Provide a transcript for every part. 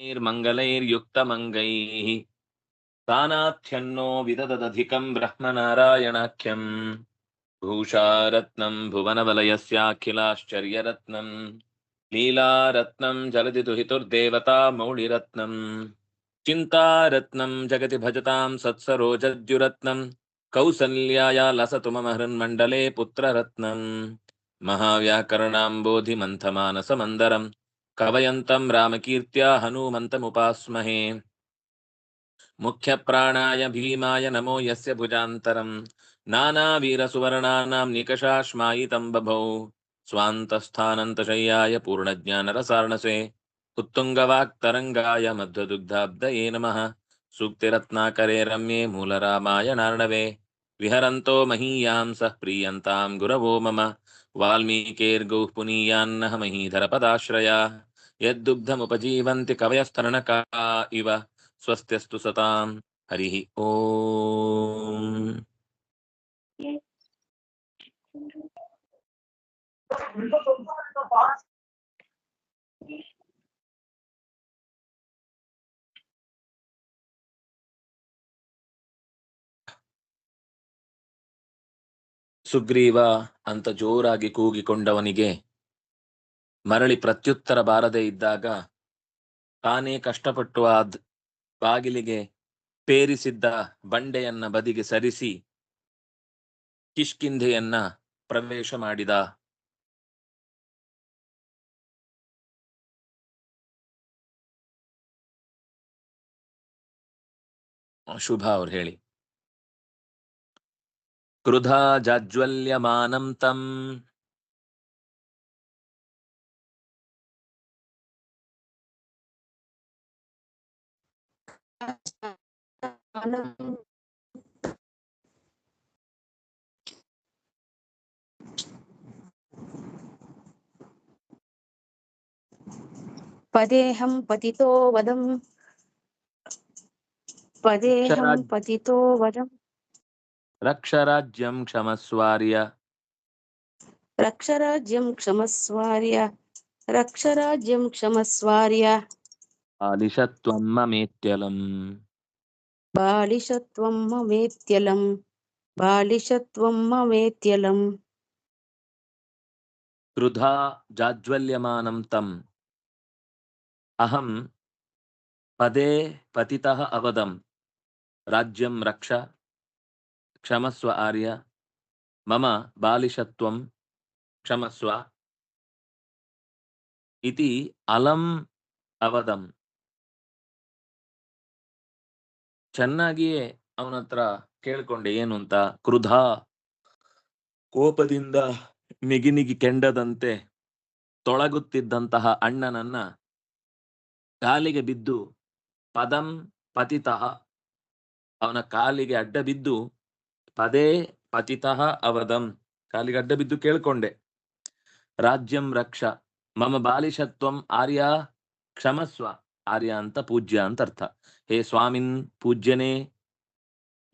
निर्मङ्गलैर्युक्तमङ्गैः तानाथ्यन्नो विदददधिकम् ब्रह्मनारायणाख्यम् भूषारत्नम् भुवनवलयस्याखिलाश्चर्यरत्नम् लीलारत्नम् जलदि दुहितुर्देवता मौळिरत्नम् चिन्तारत्नम् जगति भजताम् सत्सरोजद्युरत्नम् कौसल्याया लसतु मम हृन्मण्डले पुत्ररत्नम् महाव्याकरणाम्बोधिमन्थमानसमन्दरम् कवयन्तम् रामकीर्त्या हनूमन्तमुपास्महे। मुख्यप्राणाय भीमाय नमो यस्य भुजान्तरम्। नानावीरसुवर्णानाम् निकषाश्मायितम् बभौ। स्वान्तस्थानन्तशय्याय पूर्णज्ञानरसार्णसे। उत्तुङ्गवाक्तरङ्गाय मध्वदुग्धाब्दये नमः। सूक्तिरत्नाकरे रम्ये मूलरामायणार्णवे विहरन्तो महीयां सः प्रीयन्ताम् गुरवो मम। वाल्मीकेर्गौः पुनीयान्नः महीधरपदाश्रया यद्दुग्धमुपजीवन्ति कवयस्तरणका इव स्वस्त्यस्तु सतां हरिः ओम्। ಸುಗ್ರೀವ ಅಂತ ಜೋರಾಗಿ ಕೂಗಿಕೊಂಡವನಿಗೆ ಮರಳಿ ಪ್ರತ್ಯುತ್ತರ ಬಾರದೆ ಇದ್ದಾಗ ತಾನೇ ಕಷ್ಟಪಟ್ಟು ಆ ದ್- ಬಾಗಿಲಿಗೆ ಪೇರಿಸಿದ್ದ ಬಂಡೆಯನ್ನ ಬದಿಗೆ ಸರಿಸಿ ಕಿಷ್ಕಿಂಧೆಯನ್ನ ಪ್ರವೇಶ ಮಾಡಿದ. ಶುಭ ಅವ್ರು ಹೇಳಿ. क्रुधा जाज्वल्यमानं तम्। पदेहं पतितो वदम्। पदेहं पतितो वदम्। రక్షరాజ్యం క్షమస్వార్య రక్షరాజ్యం క్షమస్వార్య రక్షరాజ్యం క్షమస్వార్య బాలిషత్వం మమేత్యలం బాలిషత్వం మమేత్యలం బాలిషత్వం మమేత్యలం క్రుధా జాజ్వల్యమానం తం అహం పదే పతిత అవదం రాజ్యం రక్ష ಕ್ಷಮಸ್ವ ಆರ್ಯ ಮಮ ಬಾಲಿಶತ್ವಂ ಕ್ಷಮಸ್ವ ಇತಿ ಅಲಂ ಅವದಂ ಚೆನ್ನಾಗಿಯೇ ಅವನ ಹತ್ರ ಕೇಳ್ಕೊಂಡೆ ಏನು ಅಂತ ಕ್ರುಧ? ಕೋಪದಿಂದ ನಿಗಿನಿಗಿ ಕೆಂಡದಂತೆ ತೊಳಗುತ್ತಿದ್ದಂತಹ ಅಣ್ಣನನ್ನ ಕಾಲಿಗೆ ಬಿದ್ದು ಪದಂ ಪತಿತಃ ಅವನ ಕಾಲಿಗೆ ಅಡ್ಡ ಬಿದ್ದು ಪದೇ ಪತಿತಃ ಅವಧಂ ಕಾಲಿಗೆ ಅಡ್ಡ ಬಿದ್ದು ಕೇಳ್ಕೊಂಡೆ ರಾಜ್ಯಂ ರಕ್ಷ ಮಮ ಬಾಲಿಶತ್ವಂ ಆರ್ಯ ಕ್ಷಮಸ್ವ ಆರ್ಯ ಅಂತ ಪೂಜ್ಯ ಅಂತ ಅರ್ಥ ಹೇ ಸ್ವಾಮಿನ್ ಪೂಜ್ಯನೇ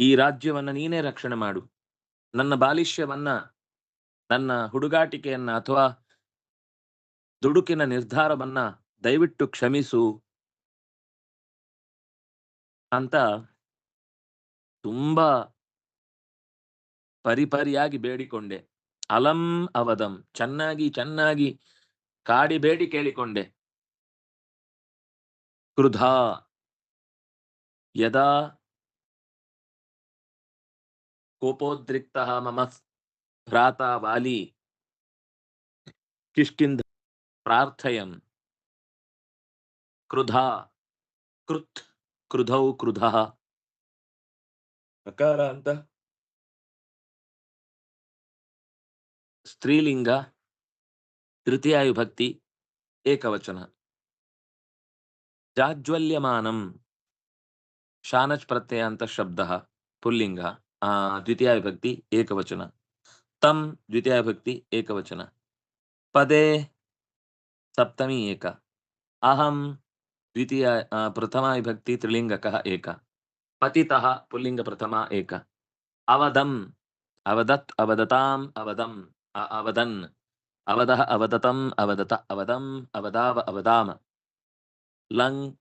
ಈ ರಾಜ್ಯವನ್ನ ನೀನೇ ರಕ್ಷಣೆ ಮಾಡು ನನ್ನ ಬಾಲಿಷ್ಯವನ್ನ ನನ್ನ ಹುಡುಗಾಟಿಕೆಯನ್ನ ಅಥವಾ ದುಡುಕಿನ ನಿರ್ಧಾರವನ್ನ ದಯವಿಟ್ಟು ಕ್ಷಮಿಸು ಅಂತ ತುಂಬಾ ಪರಿಪರಿಯಾಗಿ ಬೇಡಿಕೊಂಡೆ ಅಲಂ ಅವದಂ ಚೆನ್ನಾಗಿ ಚೆನ್ನಾಗಿ ಕಾಡಿ ಬೇಡಿ ಕೇಳಿಕೊಂಡೆ ಕ್ರುಧ ಯದಾ ಕೋಪೋದ್ರಿಕ್ತ ಮಮ ಭ್ರಾತ ವಾಲಿ ಕಿಷ್ಕಿಂಧ ಪ್ರಾರ್ಥಯನ್ ಕ್ರುಧ ಕೃತ್ ಕ್ರುಧೌ ಕ್ರುಧ ಅಕಾರ ಅಂತ स्त्रीलिंग तृतीयायुभक्ति एकवचन जाज्वल्यमानं शानच् प्रत्ययान्तशब्दः पुल्लिङ्ग द्वितीयाविभक्ति एकवचन तम द्वितीयाविभक्ति एकवचन पदे सप्तमी एक अहम द्वितीय प्रथमाविभक्ति त्रिलिङ्गकः एक पुिंग प्रथमा एक अवधम अवदत् अवदताम अवधम अवदन्। अवदः अवदतम् अवदत अवदम् अवदाव अवदाम। लङ्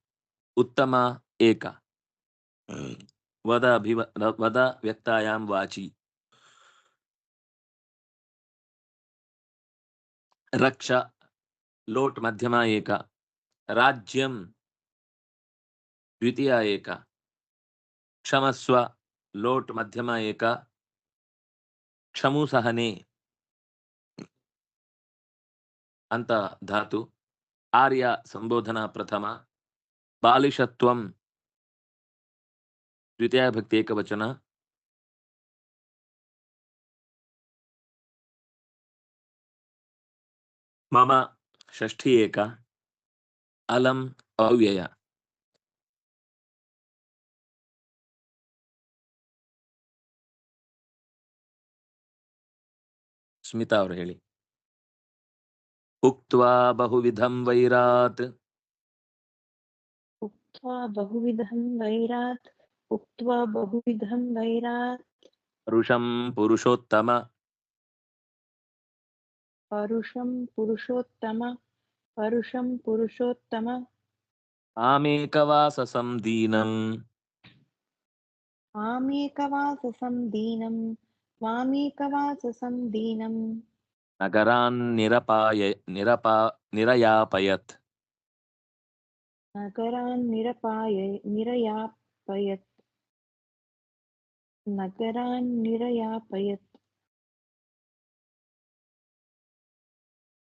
उत्तम एक। हम्म। वद अभिव वद व्यक्तायां वाचि। रक्ष लोट् मध्यमा एक। राज्यं द्वितीया एक। क्षमस्व लोट् मध्यमा एक। क्षमु सहने। ಅಂತ ಧಾತು ಆರ್ಯ ಸಂಬೋಧನಾ ಪ್ರಥಮ ಬಾಲಿಶತ್ವಂ ದ್ವಿತೀಯ ಭಕ್ತಿ ಏಕವಚನ ಮಮ ಷಷ್ಠಿ ಏಕ ಅಲಂ ಅವ್ಯಯ ಸ್ಮಿತಾ ಅವರು ಹೇಳಿ उक्त्वा बहुविधं वैरात्। उक्त्वा बहुविधं वैरात् उक्त्वा बहुविधं वैरात्। परुषं पुरुषोत्तम। परुषं पुरुषोत्तम परुषं पुरुषोत्तम। आमेकवाससं दीनम्। आमेकवाससं दीनं मामेकवाससं दीनम्। ನಗರಾನ್ ನಿರಪಾಯ ನಿರಪ ನಿರಯಾಪಯತ್ ನಗರಾನ್ ನಿರಪಾಯ ನಿರಯಾಪಯತ್ ನಗರಾನ್ ನಿರಯಾಪಯತ್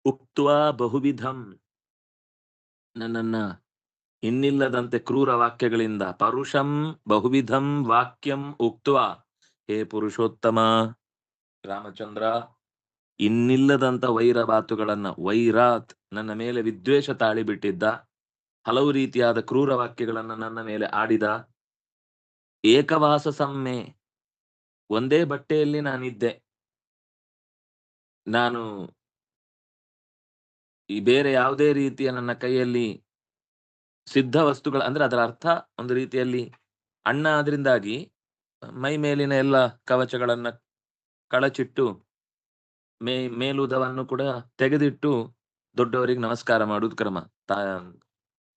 ಉಕ್ತ್ವಾ ಬಹುವಿಧಂ ನನ್ನನ್ನ ಇನ್ನಿಲ್ಲದಂತೆ ಕ್ರೂರ ವಾಕ್ಯಗಳಿಂದ ಪರುಷಂ ಬಹುವಿಧಂ ವಾಕ್ಯಂ ಉಕ್ತ್ವಾ। ಹೇ ಪುರುಷೋತ್ತಮ ರಾಮಚಂದ್ರ ಇನ್ನಿಲ್ಲದಂತ ವೈರ ಮಾತುಗಳನ್ನ ವೈರಾತ್ ನನ್ನ ಮೇಲೆ ವಿದ್ವೇಷ ತಾಳಿ ಬಿಟ್ಟಿದ್ದ ಹಲವು ರೀತಿಯಾದ ಕ್ರೂರ ವಾಕ್ಯಗಳನ್ನ ನನ್ನ ಮೇಲೆ ಆಡಿದ, ಏಕವಾಸ ಸಮ್ಮೆ, ಒಂದೇ ಬಟ್ಟೆಯಲ್ಲಿ ನಾನಿದ್ದೆ. ನಾನು ಈ ಬೇರೆ ಯಾವುದೇ ರೀತಿಯ ನನ್ನ ಕೈಯಲ್ಲಿ ಸಿದ್ಧ ವಸ್ತುಗಳ, ಅಂದ್ರೆ ಅದರ ಅರ್ಥ ಒಂದು ರೀತಿಯಲ್ಲಿ ಅಣ್ಣ ಅದರಿಂದಾಗಿ ಮೈ ಮೇಲಿನ ಎಲ್ಲ ಕವಚಗಳನ್ನ ಕಳಚಿಟ್ಟು ಮೇ, ಮೇಲುದವನ್ನು ಕೂಡ ತೆಗೆದಿಟ್ಟು ದೊಡ್ಡವರಿಗೆ ನಮಸ್ಕಾರ ಮಾಡುವುದು ಕ್ರಮ. ತಾ,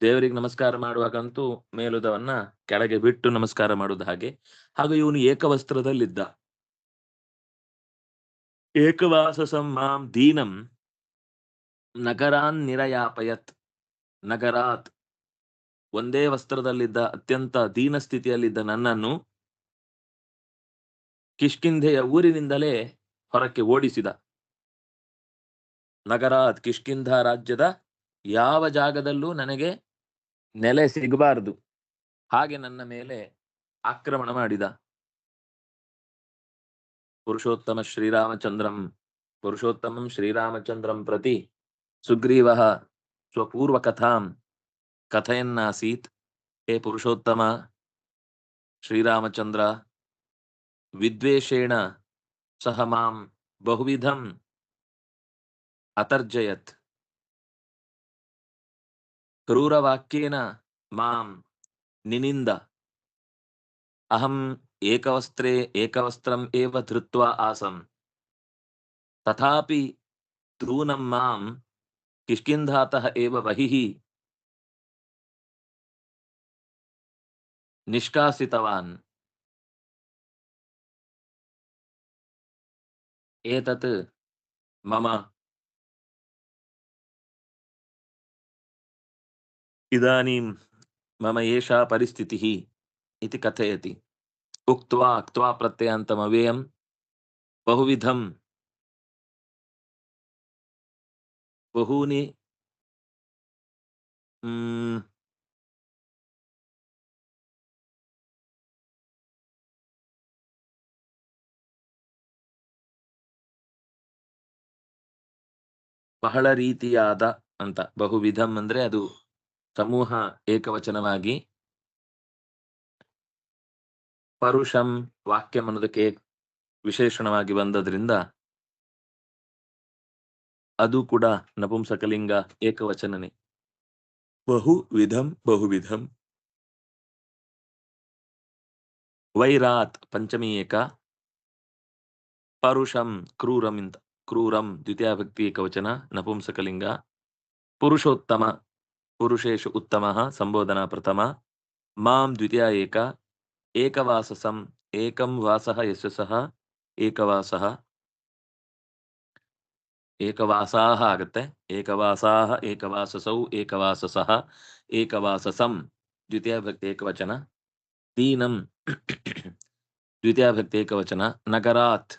ದೇವರಿಗೆ ನಮಸ್ಕಾರ ಮಾಡುವಾಗಂತೂ ಮೇಲುದವನ್ನ ಕೆಳಗೆ ಬಿಟ್ಟು ನಮಸ್ಕಾರ ಮಾಡುವುದು ಹಾಗೆ. ಹಾಗೂ ಇವನು ಏಕವಸ್ತ್ರದಲ್ಲಿದ್ದ. ಏಕವಾಸ ಸಂಮಾಂ ದೀನಂ ನಗರಾನ್ ನಿರಯಾಪಯತ್ ನಗರಾತ್. ಒಂದೇ ವಸ್ತ್ರದಲ್ಲಿದ್ದ, ಅತ್ಯಂತ ದೀನ ಸ್ಥಿತಿಯಲ್ಲಿದ್ದ ನನ್ನನ್ನು ಕಿಷ್ಕಿಂಧೆಯ ಊರಿನಿಂದಲೇ ಹೊರಕ್ಕೆ ಓಡಿಸಿದ. ನಗರಾತ್ ಕಿಷ್ಕಿಂಧ ರಾಜ್ಯದ ಯಾವ ಜಾಗದಲ್ಲೂ ನನಗೆ ನೆಲೆ ಸಿಗಬಾರದು. ಹಾಗೆ ನನ್ನ ಮೇಲೆ ಆಕ್ರಮಣ ಮಾಡಿದ. ಪುರುಷೋತ್ತಮ ಶ್ರೀರಾಮಚಂದ್ರಂ, ಪುರುಷೋತ್ತಮಂ ಶ್ರೀರಾಮಚಂದ್ರಂ ಪ್ರತಿ ಸುಗ್ರೀವ ಸ್ವಪೂರ್ವಕಥಾಂ ಕಥೆಯನ್ನಾಸೀತ್. ಹೇ ಪುರುಷೋತ್ತಮ, ಶ್ರೀರಾಮಚಂದ್ರ, ವಿದ್ವೇಷೇಣ ಸಹ ಮಾಂ ಬಹುವಿಧಂ अतर्जयत। क्रूरवाक्येन माँ अहम अहम् एकवस्त्रे एकवस्त्रम् धृत्वा आसम। तथा द्रूणं माँ किष्किन्धातः एव बहिः निष्कासितवान्। एतत् मम ಇದಾನಿಂ ಮಮ ಏಷಾ ಪರಿಸ್ಥಿತಿ ಇತಿ ಕಥಯತಿ ಉಕ್ತ್ವಾ ಅಕ್ತ್ವಾ ಪ್ರತ್ಯಯಾಂತಮವೇಯಂ ಬಹುವಿಧಂ ಬಹೂನಿ ಬಹಳ ರೀತಿಯಾದ ಅಂತ ಬಹುವಿಧಂ ಅಂದ್ರೆ ಅದು ಸಮೂಹ ಏಕವಚನವಾಗಿ ಪರುಷಂ ವಾಕ್ಯಂ ಅನ್ನೋದಕ್ಕೆ ವಿಶೇಷಣವಾಗಿ ಬಂದದ್ರಿಂದ ಅದು ಕೂಡ ನಪುಂಸಕಲಿಂಗ ಏಕವಚನನೇ. ಬಹು ವಿಧಂ ಬಹುವಿಧಂ ವೈರಾತ್ ಪಂಚಮಿ ಏಕ. ಪರುಷಂ ಕ್ರೂರಂ ಇಂತ ಕ್ರೂರಂ ದ್ವಿತೀಯ ಭಕ್ತಿ ಏಕವಚನ ನಪುಂಸಕಲಿಂಗ. ಪುರುಷೋತ್ತಮ पुरुषेषु उत्तमः संबोधना प्रथमा। माँ द्वितीया एका। एकवाससम एकम वासः यस्य सः? एकवासः। एकवासाः आगते एकवासाः, एकवाससौ, एकवाससः, एकवाससम। एकवाससं द्वितीयाभक्ति एकवचन। दीनं द्वितीयाभक्ति एकवचन। नगरात्।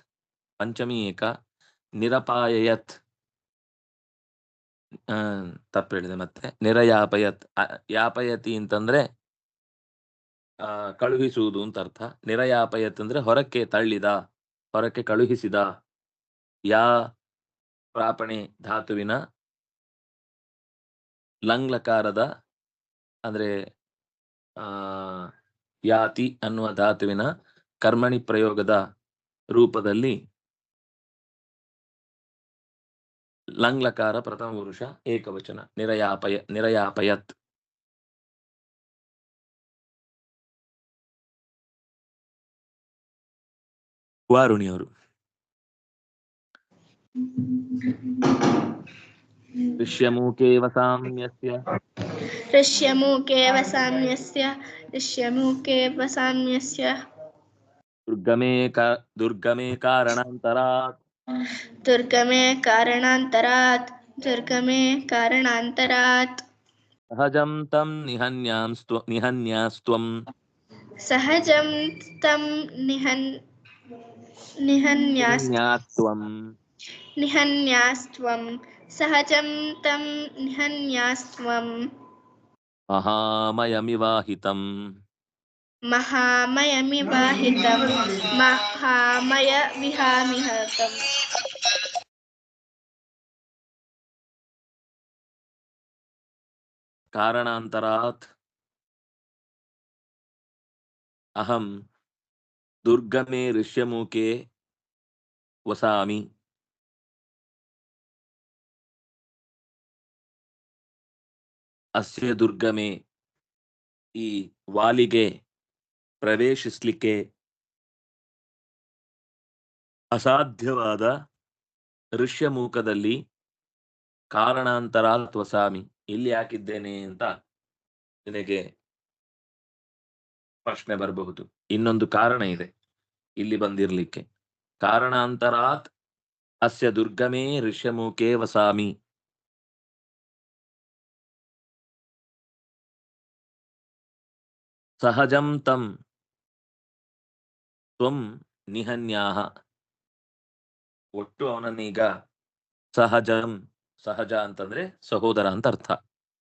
पंचमी एका। निरपाययत्। ತಪ್ಪು ಹೇಳಿದೆ ಮತ್ತೆ. ನಿರಯಾಪಯತ್ ಯಾಪಯತಿ ಅಂತಂದ್ರೆ ಆ, ಕಳುಹಿಸುವುದು ಅಂತ ಅರ್ಥ. ನಿರಯಾಪಯತ್ ಅಂದ್ರೆ ಹೊರಕ್ಕೆ ತಳ್ಳಿದ ಹೊರಕ್ಕೆ ಕಳುಹಿಸಿದ ಯಾ ಪ್ರಾಪಣೆ ಧಾತುವಿನ ಲಂಗ್ಲಕಾರದ ಅಂದ್ರೆ ಆ ಯಾತಿ ಅನ್ನುವ ಧಾತುವಿನ ಕರ್ಮಣಿ ಪ್ರಯೋಗದ ರೂಪದಲ್ಲಿ ಲಂಗ್ಲಕಾರ ಪ್ರಥಮ ಪುರುಷ ಏಕವಚನ ನಿರಯಾಪಯ ನಿರಯಾಪಯತ್ ವಾರುಣಿಯವರು ಋಷ್ಯಮೂಕೇವ ಸಾಮ್ಯಸ್ಯ ऋष्यमूकेव साम्यस्य ऋष्यमूकेव साम्यस्य ದುರ್ಗಮೇ ಕ ದುರ್ಗಮೇ ಕಾರಣಾಂತರಾತ್ दुर्गमे कारणान्तरात् दुर्गमे कारणान्तरात्। सहजं तं निहन्यास्त्व निहन्यास्त्वं सहजं तं निहन् निहन्यास्त्वं निहन्यास्त्वं। सहजं तं निहन्यास्त्वं महामयमिवाहितम्। महामयमिवाहितं महामयविहामिहतम् कारणान्तरात् अहं दुर्गमे ऋष्यमुखे वसामि अस्य दुर्गमे ई वालिगे ಪ್ರವೇಶಿಸ್ಲಿಕ್ಕೆ ಅಸಾಧ್ಯವಾದ ಋಷ್ಯಮೂಕದಲ್ಲಿ ಕಾರಣಾಂತರಾತ್ ವಸಾಮಿ ಇಲ್ಲಿ ಯಾಕಿದ್ದೇನೆ ಅಂತ ನಿನಗೆ ಪ್ರಶ್ನೆ ಬರಬಹುದು. ಇನ್ನೊಂದು ಕಾರಣ ಇದೆ ಇಲ್ಲಿ ಬಂದಿರ್ಲಿಕ್ಕೆ. ಕಾರಣಾಂತರಾತ್ ಅಸ್ಯ ದುರ್ಗಮೇ ಋಷ್ಯಮೂಕೆ ವಸಾಮಿ ಸಹಜಂ ತಂ ತ್ವಂ ನಿಹನ್ಯಾಹ. ಒಟ್ಟು ಅವನನ್ನೀಗ ಸಹಜಂ, ಸಹಜ ಅಂತಂದ್ರೆ ಸಹೋದರ ಅಂತ ಅರ್ಥ.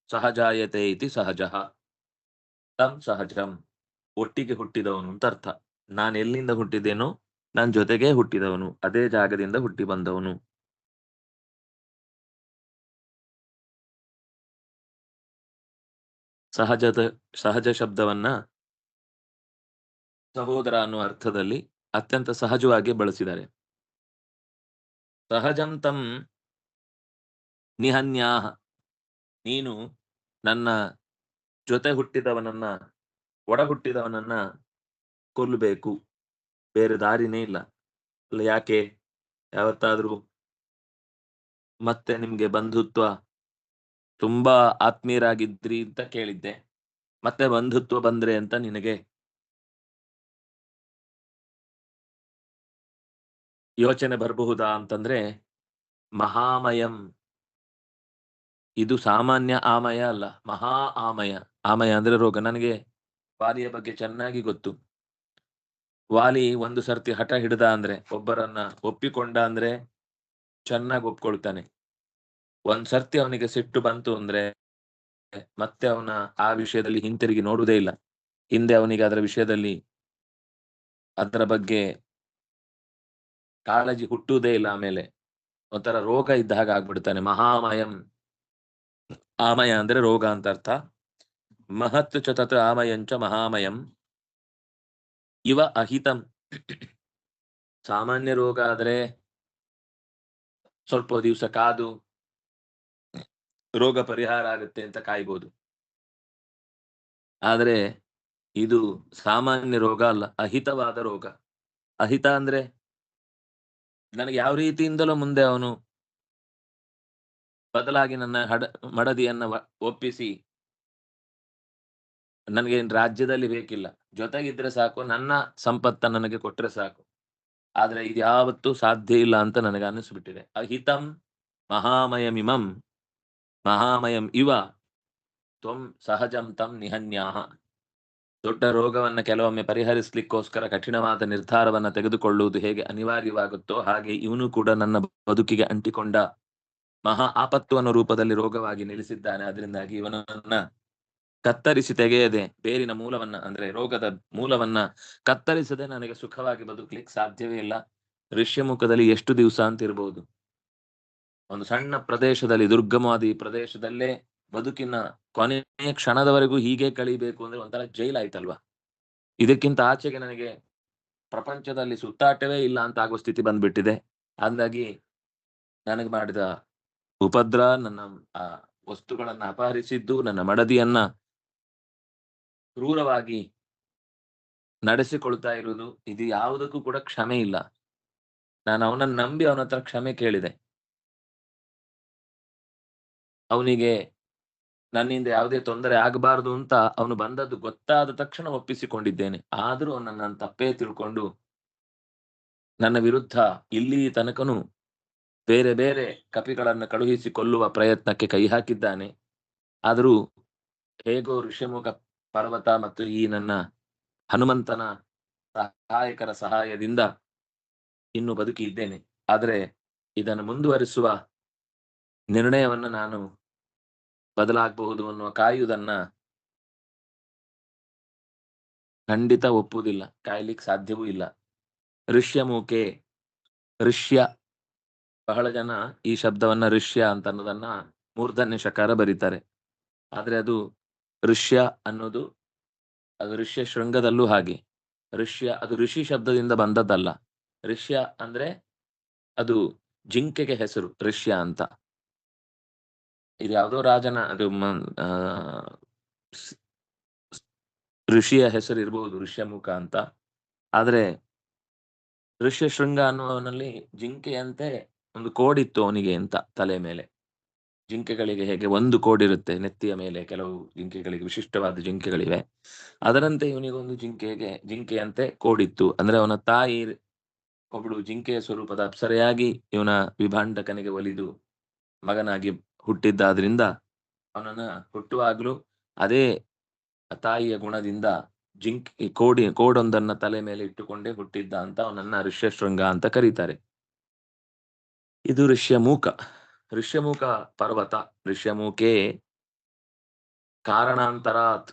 ಸಹಜಾಯತೆ ಇತಿ ಸಹಜ. ತಂ ಸಹಜಂ, ಒಟ್ಟಿಗೆ ಹುಟ್ಟಿದವನು ಅಂತ ಅರ್ಥ. ನಾನು ಎಲ್ಲಿಂದ ಹುಟ್ಟಿದ್ದೇನೋ ನನ್ನ ಜೊತೆಗೆ ಹುಟ್ಟಿದವನು, ಅದೇ ಜಾಗದಿಂದ ಹುಟ್ಟಿ ಬಂದವನು. ಸಹಜದ, ಸಹಜ ಶಬ್ದವನ್ನ ಸಹೋದರ ಅನ್ನುವ ಅರ್ಥದಲ್ಲಿ ಅತ್ಯಂತ ಸಹಜವಾಗಿ ಬಳಸಿದ್ದಾರೆ. ಸಹಜಂತಂ ನಿಹನ್ಯಾಹ. ನೀನು ನನ್ನ ಜೊತೆ ಹುಟ್ಟಿದವನನ್ನ ಒಡ ಹುಟ್ಟಿದವನನ್ನ ಕೊಲ್ಲಬೇಕು. ಬೇರೆ ದಾರಿನೇ ಇಲ್ಲ. ಅಲ್ಲ, ಯಾಕೆ? ಯಾವತ್ತಾದ್ರೂ ಮತ್ತೆ ನಿಮ್ಗೆ ಬಂಧುತ್ವ ತುಂಬಾ ಆತ್ಮೀಯರಾಗಿದ್ರಿ ಅಂತ ಕೇಳಿದ್ದೆ. ಮತ್ತೆ ಬಂಧುತ್ವ ಬಂದ್ರೆ ಅಂತ ನಿನಗೆ ಯೋಚನೆ ಬರಬಹುದಾ ಅಂತಂದ್ರೆ, ಮಹಾಮಯಂ. ಇದು ಸಾಮಾನ್ಯ ಆಮಯ ಅಲ್ಲ, ಮಹಾ ಆಮಯ. ಆಮಯ ಅಂದ್ರೆ ರೋಗ. ನನಗೆ ವಾಲಿಯ ಬಗ್ಗೆ ಚೆನ್ನಾಗಿ ಗೊತ್ತು. ವಾಲಿ ಒಂದು ಸರ್ತಿ ಹಠ ಹಿಡ್ದ ಅಂದ್ರೆ, ಒಬ್ಬರನ್ನ ಒಪ್ಪಿಕೊಂಡ ಅಂದ್ರೆ ಚೆನ್ನಾಗಿ ಒಪ್ಕೊಳ್ತಾನೆ. ಒಂದ್ ಸರ್ತಿ ಅವನಿಗೆ ಸಿಟ್ಟು ಬಂತು ಅಂದ್ರೆ, ಮತ್ತೆ ಅವನ ಆ ವಿಷಯದಲ್ಲಿ ಹಿಂತಿರುಗಿ ನೋಡುವುದೇ ಇಲ್ಲ. ಹಿಂದೆ ಅವನಿಗೆ ಅದರ ವಿಷಯದಲ್ಲಿ, ಅದರ ಬಗ್ಗೆ ಕಾಳಜಿ ಹುಟ್ಟುವುದೇ ಇಲ್ಲ ಆಮೇಲೆ. ಒಂಥರ ರೋಗ ಇದ್ದ ಹಾಗೆ ಆಗ್ಬಿಡ್ತಾನೆ. ಮಹಾಮಯಂ. ಆಮಯ ಅಂದ್ರೆ ರೋಗ ಅಂತ ಅರ್ಥ. ಮಹತ್ ಚ ತತ್ ಆಮಯಂಚ ಮಹಾಮಯಂ. ಇವ ಅಹಿತಂ. ಸಾಮಾನ್ಯ ರೋಗ ಆದ್ರೆ ಸ್ವಲ್ಪ ದಿವಸ ಕಾದು ರೋಗ ಪರಿಹಾರ ಆಗುತ್ತೆ ಅಂತ ಕಾಯ್ಬೋದು. ಆದ್ರೆ ಇದು ಸಾಮಾನ್ಯ ರೋಗ ಅಲ್ಲ, ಅಹಿತವಾದ ರೋಗ. ಅಹಿತ ಅಂದ್ರೆ ನನಗೆ ಯಾವ ರೀತಿಯಿಂದಲೂ ಮುಂದೆ ಅವನು ಬದಲಾಗಿ ನನ್ನ ಹಡ, ಮಡದಿಯನ್ನ ಒಪ್ಪಿಸಿ. ನನಗೆ ರಾಜ್ಯದಲ್ಲಿ ಬೇಕಿಲ್ಲ. ಜೊತೆಗಿದ್ರೆ ಸಾಕು, ನನ್ನ ಸಂಪತ್ತ ನನಗೆ ಕೊಟ್ರೆ ಸಾಕು. ಆದ್ರೆ ಇದ್ಯಾವತ್ತೂ ಸಾಧ್ಯ ಇಲ್ಲ ಅಂತ ನನಗೆ ಅನಿಸ್ಬಿಟ್ಟಿದೆ ಅಹಿತಂ ಮಹಾಮಯಮಿಮಂ. ಮಹಾಮಯಂ ಇವ. ತ್ವಂ ಸಹಜಂ ತಂ ನಿಹನ್ಯಾಹ. ದೊಡ್ಡ ರೋಗವನ್ನ ಕೆಲವೊಮ್ಮೆ ಪರಿಹರಿಸ್ಲಿಕ್ಕೋಸ್ಕರ ಕಠಿಣವಾದ ನಿರ್ಧಾರವನ್ನ ತೆಗೆದುಕೊಳ್ಳುವುದು ಹೇಗೆ ಅನಿವಾರ್ಯವಾಗುತ್ತೋ ಹಾಗೆ ಇವನು ಕೂಡ ನನ್ನ ಬದುಕಿಗೆ ಅಂಟಿಕೊಂಡ ಮಹಾ ಆಪತ್ತು ರೂಪದಲ್ಲಿ ರೋಗವಾಗಿ ನಿಲ್ಲಿಸಿದ್ದಾನೆ. ಅದರಿಂದಾಗಿ ಇವನನ್ನ ಕತ್ತರಿಸಿ ತೆಗೆಯದೆ ಬೇರಿನ ಮೂಲವನ್ನ, ಅಂದ್ರೆ ರೋಗದ ಮೂಲವನ್ನ ಕತ್ತರಿಸದೆ ನನಗೆ ಸುಖವಾಗಿ ಬದುಕಲಿಕ್ಕೆ ಸಾಧ್ಯವೇ ಇಲ್ಲ. ಋಷ್ಯಮುಖದಲ್ಲಿ ಎಷ್ಟು ದಿವಸ ಅಂತ ಇರ್ಬೋದು. ಒಂದು ಸಣ್ಣ ಪ್ರದೇಶದಲ್ಲಿ, ದುರ್ಗಮವಾದ ಪ್ರದೇಶದಲ್ಲೇ ಬದುಕಿನ ಕೊನೆಯ ಕ್ಷಣದವರೆಗೂ ಹೀಗೆ ಕಳಿಬೇಕು ಅಂದ್ರೆ ಒಂಥರ ಜೈಲ್ ಆಯ್ತಲ್ವಾ? ಇದಕ್ಕಿಂತ ಆಚೆಗೆ ನನಗೆ ಪ್ರಪಂಚದಲ್ಲಿ ಸುತ್ತಾಟವೇ ಇಲ್ಲ ಅಂತ ಆಗೋ ಸ್ಥಿತಿ ಬಂದ್ಬಿಟ್ಟಿದೆ. ಅಂದಾಗಿ ನನಗೆ ಮಾಡಿದ ಉಪದ್ರ, ನನ್ನ, ಆ, ವಸ್ತುಗಳನ್ನ ಅಪಹರಿಸಿದ್ದು, ನನ್ನ ಮಡದಿಯನ್ನ ಕ್ರೂರವಾಗಿ ನಡೆಸಿಕೊಳ್ತಾ ಇರುವುದು, ಇದು ಯಾವುದಕ್ಕೂ ಕೂಡ ಕ್ಷಮೆ ಇಲ್ಲ. ನಾನು ಅವನನ್ನ ನಂಬಿ ಅವನ ಕ್ಷಮೆ ಕೇಳಿದೆ. ಅವನಿಗೆ ನನ್ನಿಂದ ಯಾವುದೇ ತೊಂದರೆ ಆಗಬಾರದು ಅಂತ ಅವನು ಬಂದದ್ದು ಗೊತ್ತಾದ ತಕ್ಷಣ ಒಪ್ಪಿಸಿಕೊಂಡಿದ್ದೇನೆ. ಆದರೂ ಅವನನ್ನ ನಾನು ತಪ್ಪೇ ತಿಳ್ಕೊಂಡು ನನ್ನ ವಿರುದ್ಧ ಇಲ್ಲಿ ತನಕನು ಬೇರೆ ಬೇರೆ ಕಪಿಗಳನ್ನು ಕಳುಹಿಸಿ ಕೊಲ್ಲುವ ಪ್ರಯತ್ನಕ್ಕೆ ಕೈ ಹಾಕಿದ್ದಾನೆ. ಆದರೂ ಹೇಗೋ ಋಷಿಮುಖ ಪರ್ವತ ಮತ್ತು ಈ ನನ್ನ ಹನುಮಂತನ ಸಹಾಯಕರ ಸಹಾಯದಿಂದ ಇನ್ನು ಬದುಕಿ ಇದ್ದೇನೆ. ಆದರೆ ಇದನ್ನು ಮುಂದುವರಿಸುವ ನಿರ್ಣಯವನ್ನು ನಾನು ಬದಲಾಗಬಹುದು ಅನ್ನುವ ಕಾಯುವುದನ್ನ ಖಂಡಿತ ಒಪ್ಪುವುದಿಲ್ಲ. ಕಾಯ್ಲಿಕ್ಕೆ ಸಾಧ್ಯವೂ ಇಲ್ಲ. ಋಷ್ಯಮುಖೆ ಋಷ್ಯ. ಬಹಳ ಜನ ಈ ಶಬ್ದವನ್ನ ಋಷ್ಯ ಅಂತ ಅನ್ನೋದನ್ನ ಮೂರ್ಧನ್ಯ ಶಕಾರ ಬರೀತಾರೆ. ಆದ್ರೆ ಅದು ಋಷ್ಯ ಅನ್ನೋದು, ಅದು ಋಷ್ಯ ಶೃಂಗದಲ್ಲೂ ಹಾಗೆ. ಋಷ್ಯ ಅದು ಋಷಿ ಶಬ್ದದಿಂದ ಬಂದದ್ದಲ್ಲ. ಋಷ್ಯ ಅಂದ್ರೆ ಅದು ಜಿಂಕೆಗೆ ಹೆಸರು, ಋಷ್ಯ ಅಂತ. ಇದು ಯಾವುದೋ ರಾಜನ, ಅದು ಋಷಿಯ ಹೆಸರು ಇರಬಹುದು ಋಷ್ಯಮುಖ ಅಂತ. ಆದ್ರೆ ಋಷ್ಯ ಶೃಂಗ ಅನ್ನುವನಲ್ಲಿ ಜಿಂಕೆಯಂತೆ ಒಂದು ಕೋಡಿತ್ತು ಅವನಿಗೆ ಅಂತ ತಲೆ ಮೇಲೆ. ಜಿಂಕೆಗಳಿಗೆ ಹೇಗೆ ಒಂದು ಕೋಡಿರುತ್ತೆ ನೆತ್ತಿಯ ಮೇಲೆ ಕೆಲವು ಜಿಂಕೆಗಳಿಗೆ ವಿಶಿಷ್ಟವಾದ ಜಿಂಕೆಗಳಿವೆ. ಅದರಂತೆ ಇವನಿಗೊಂದು ಜಿಂಕೆಗೆ, ಜಿಂಕೆಯಂತೆ ಕೋಡಿತ್ತು ಅಂದ್ರೆ ಅವನ ತಾಯಿ ಒಬ್ಬಳು ಜಿಂಕೆಯ ಸ್ವರೂಪದ ಅಪ್ಸರೆಯಾಗಿ ಇವನ ವಿಭಾಂಡಕನಿಗೆ ಒಲಿದು ಮಗನಾಗಿ ಹುಟ್ಟಿದ್ದಾದ್ರಿಂದ ಅವನನ್ನ ಹುಟ್ಟುವಾಗ್ಲೂ ಅದೇ ತಾಯಿಯ ಗುಣದಿಂದ ಜಿಂಕ್ ಕೋಡಿ ಕೋಡೊಂದನ್ನ ತಲೆ ಮೇಲೆ ಇಟ್ಟುಕೊಂಡೇ ಹುಟ್ಟಿದ್ದ ಅಂತ ಅವನನ್ನ ಋಷ್ಯಶೃಂಗ ಅಂತ ಕರೀತಾರೆ. ಇದು ಋಷ್ಯಮೂಕ. ಋಷ್ಯಮೂಕ ಪರ್ವತ. ಋಷ್ಯಮೂಕೆ ಕಾರಣಾಂತರಾತ್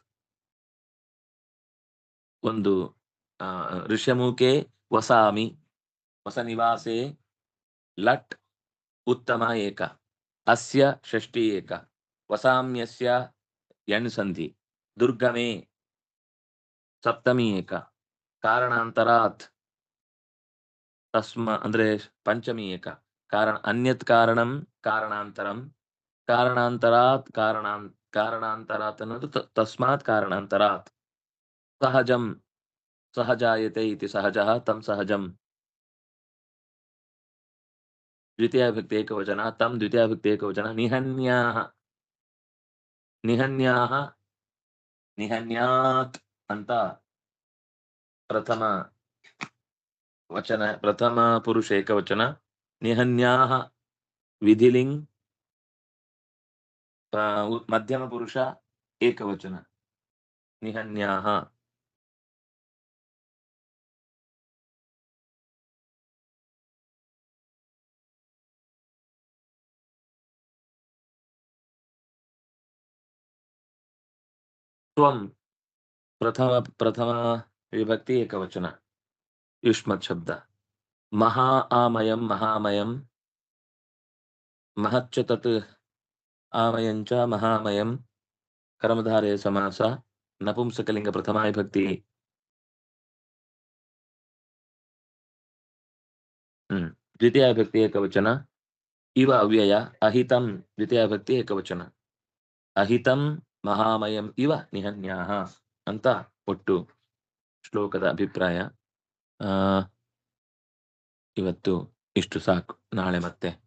ಒಂದು ಆ, ಋಷ್ಯಮೂಕೆ ವಸಾಮಿ. ಹೊಸ ನಿವಾಸೆ ಲಟ್ ಉತ್ತಮ ಏಕ. ಅಸ್ಯ ಷಷ್ಠಿ ಏಕ ವಸಾಮ್ಯಸ್ಯ ಎಣ್ ಸಂಧಿ ದುರ್ಗಮೆ ಸಪ್ತಮಿ ಏಕ ಕಾರಣಾಂತರಾತ್ ತಸ್ಮ ಅಂದ್ರೆ ಪಂಚಮಿ ಏಕ ಕಾರಣ ಅನ್ಯತ್ ಕಾರಣಂ ಕಾರಣಾಂತರಂ ಕಾರಣಾಂತರಾತ್ ಕಾರಣಾಂ ಕಾರಣಾಂತರಾತ್ ಅನ್ನೋದು ತ- ತಸ್ಮಾತ್ ಕಾರಣಾಂತರಾತ್ ಸಹಜಂ ಸಹಜಾಯತೆ ಇತಿ ಸಹಜಃ ತಂ ಸಹಜಂ ద్వితీయాభక్తి ఏకవచన తం ద్వితీయాభక్తి ఏకవచన నిహన్యాహ నిహన్యాహ నిహన్యాత్ అంతా ప్రథమ వచన ప్రథమ పురుష ఏకవచన నిహన్యాహ విధిలింగ్ మధ్యమ పురుష ఏకవచన నిహన్యాహ त्वं प्रथम प्रथम विभक्ति एकवचन। युष्मत् शब्द महा आमयं, महामयं। महच्च तत् आमयं च महामयं। कर्मधारे समास। नपुंसकलिंग प्रथमा विभक्ति। हम्म, द्वितीया विभक्ति एकवचन। इव अव्यय। अहितं। द्वितीया विभक्ति एकवचन। अहितं ಮಹಾಮಯಂ ಇವ ನಿಹನ್ಯಾಹ ಅಂತ ಒಟ್ಟು ಶ್ಲೋಕದ ಅಭಿಪ್ರಾಯ. ಆ, ಇವತ್ತು ಇಷ್ಟು ಸಾಕು. ನಾಳೆ ಮತ್ತೆ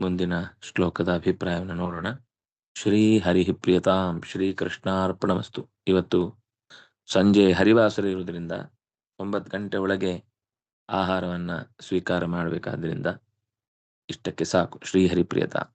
ಮುಂದಿನ ಶ್ಲೋಕದ ಅಭಿಪ್ರಾಯವನ್ನು ನೋಡೋಣ. ಶ್ರೀ ಹರಿ ಪ್ರಿಯತಾಂ, ಶ್ರೀ ಕೃಷ್ಣಾರ್ಪಣಮಸ್ತು. ಇವತ್ತು ಸಂಜೆ ಹರಿವಾಸರ ಇರುವುದರಿಂದ ಒಂಬತ್ತು ಗಂಟೆ ಒಳಗೆ ಆಹಾರವನ್ನ ಸ್ವೀಕಾರ ಮಾಡಬೇಕಾದ್ರಿಂದ ಇಷ್ಟಕ್ಕೆ ಸಾಕು. ಶ್ರೀ ಹರಿಪ್ರಿಯತಾ